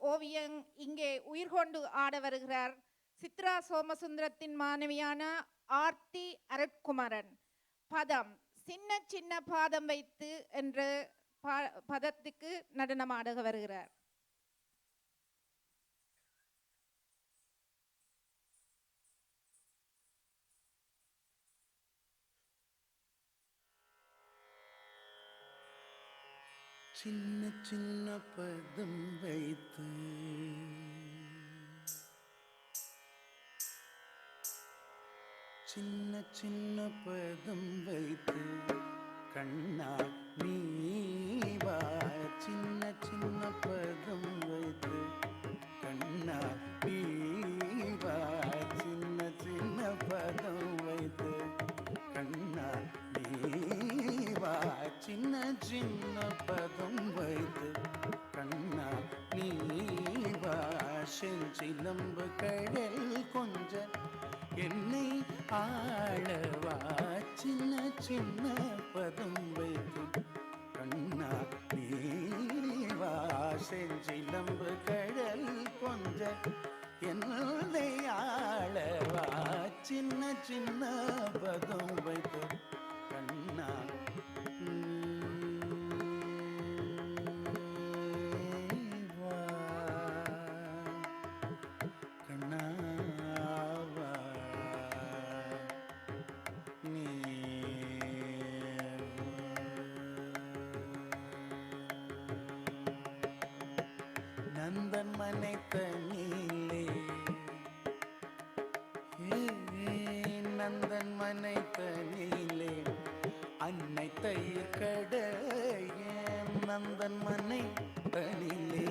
ஓவியம் இங்கே உயிர் கொண்டு ஆட வருகிறார் சித்ரா சோமசுந்தரத்தின் மாணவியான ஆர்த்தி அருட்குமரன். பதம் சின்ன சின்ன பாதம் வைத்து என்ற பா- பதத்துக்கு நடனமாட வருகிறார். சின்ன சின்ன பதம் வைத்து சின்ன சின்ன பதம் வைத்து கண்ணா நீ வா சின்ன சின்ன பதம் வைத்து கண்ணா நீ வா சின்ன சின்ன பதம் வைத்து கண்ணா நீ வா சின்ன சின்ன சிலம்பு கடல் கொஞ்ச என்னை ஆளவா சின்ன சின்ன பதம் வைத்து கண்ணா நீவா செஞ்சிலம்பு கடல் கொஞ்ச என்னை ஆளவா சின்ன சின்ன பதம் நந்தன் மனை தனிலே நந்தன் மனை தனிலே அன்னை தயிர் கடைய நந்தன் மனை தனிலே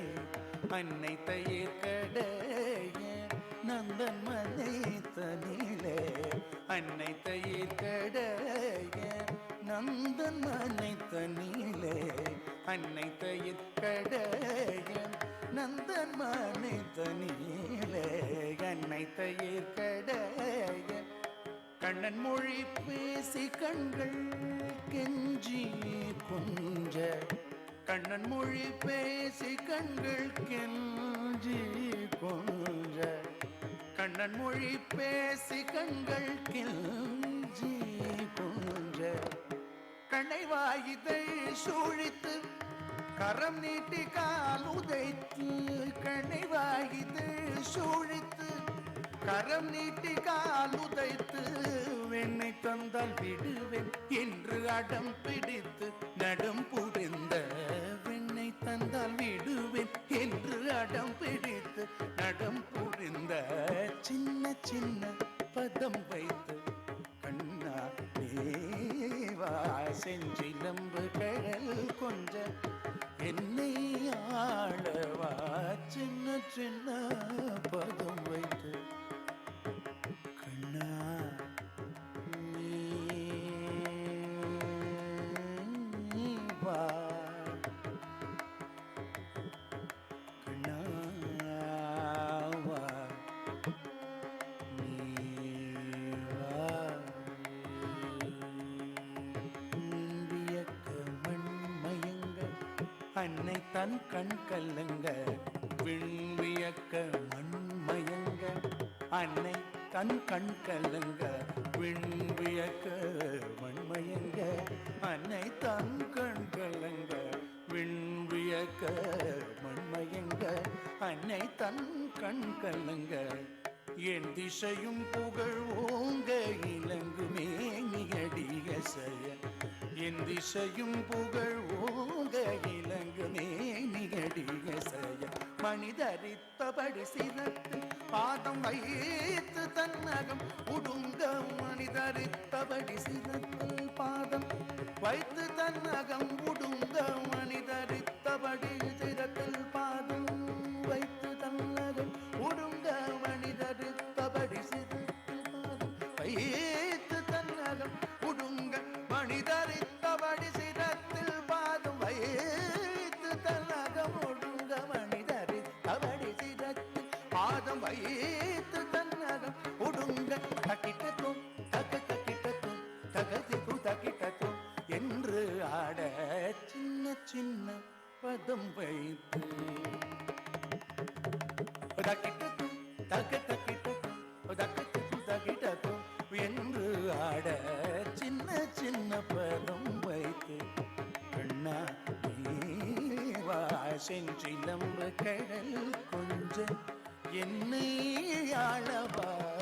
அன்னை தயிர் கடைய நந்தன் மனை தனிலே அன்னை தயிர் கடைய நந்தன் மனை தனிலே அன்னை தயிர் கடைய நந்தன் மனை தனிலே அன்னை தயிர் கடைய கண்ணன் மொழி பேசி கண்கள் கெஞ்சி கொஞ்ச கண்ணன் மொழி பேசி கண்கள் கெஞ்சி கொஞ்ச. கண்ணன் மொழி பேசி கண்கள் கெஞ்சி கொஞ்ச கண்ணை வாயிதை சூழித்து கரம் நீட்டி கால் உதைத்து கண்ணை வாயிது சூழித்து கரம் நீட்டி கால் உதைத்து வெண்ணை தந்தால் விடுவேன் என்று அடம் பிடித்து நடம் புரிந்த வெண்ணை தந்தால் விடுவேன் என்று அடம் பிடித்து நடம் புரிந்த சின்ன சின்ன பதம் வைத்து கண்ணா தேவா செஞ்சிலம்பு கடல் கொஞ்சம் அன்னை தன் கண் கல்லங்க விண்வியக்க மண்மயங்க அன்னை தன் கண் கல்லங்க விண்வியக்க மண்மயங்க அன்னை தன் கண் கல்லங்க விண்வியக்க மண்மயங்க அன்னை தன் கண் கல்லங்க என் திசையும் புகழ் ஓங்க இலங்குமே நீ அடிய செய்ய என் திசையும் புகழ் ஓங்க இலங்குமே மனிதரித்தபடி சிரத்து பாதம் வைத்து தன்னகம் உடுங்க மனிதரித்தபடி சிரத்தில் பாதம் வைத்து தன்னகம் உடுங்க மனிதரித்தபடி சிரத்தில் பாதம் வைத்து தன்னகம் ஒடுங்க தக்கிட்டத்தும் தக்க தக்கிட்டத்தும் தகதிக்கும் தக்கிட்டத்தும் என்று ஆட சின்ன சின்ன பதம் வைத்து. தக்கிட்டத்தும் தக்க தக்கிட்டத்தும் தக்கத்துக்கும் தக்கிட்டத்தும் என்று ஆட சின்ன சின்ன பதம் வைத்து. கண்ணா செஞ்சிலம்பு கடல் கொஞ்சம் என்னை ஆளவா?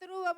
தத்ரூபமா